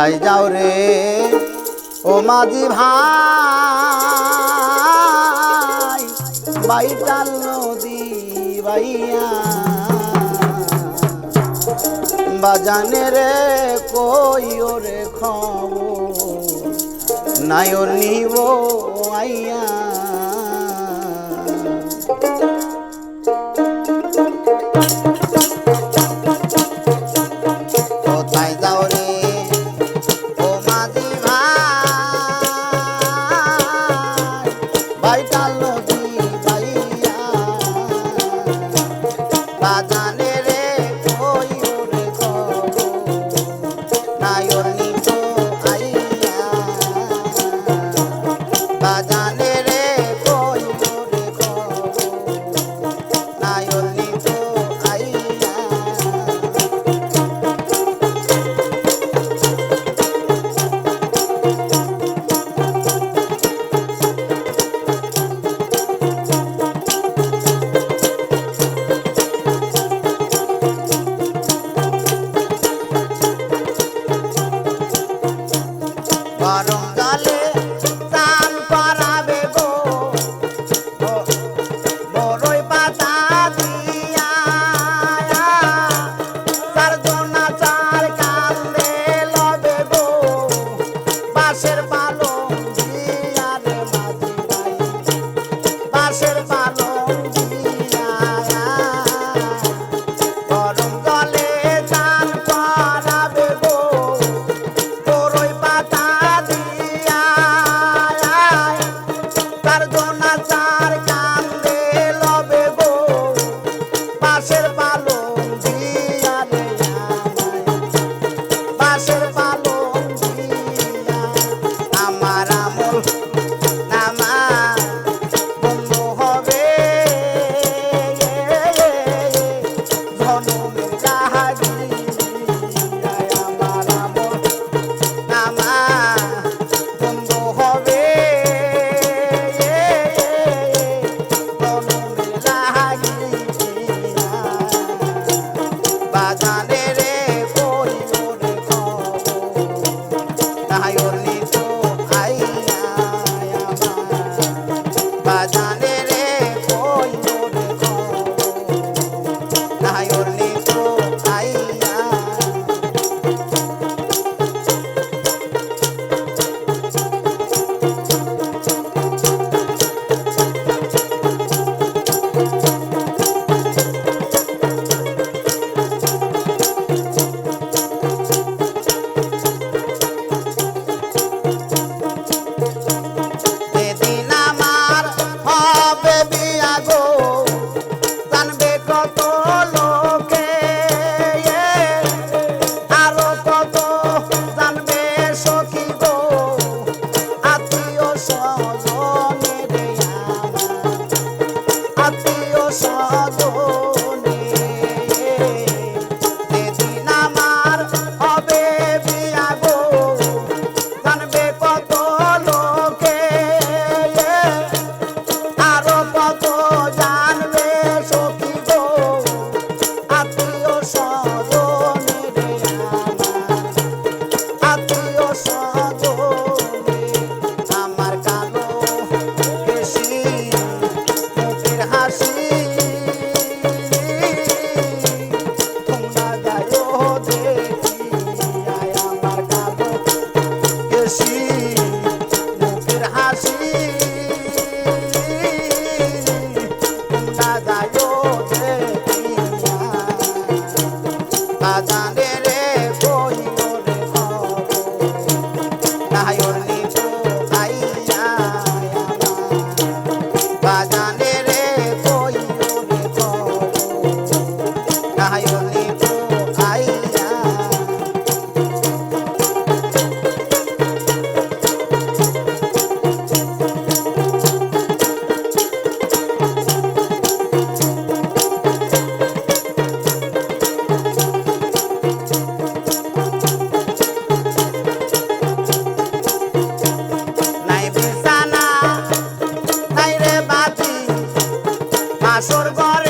কোথায় যাও রে? ও মাঝি ভাই, বাইটাল নদী বাইয়া। বাজানে রে কই ওরে খবর? নায়র নিব আইয়া। right along. mayor libre. প্রিয় সাধন see. আসর ঘরে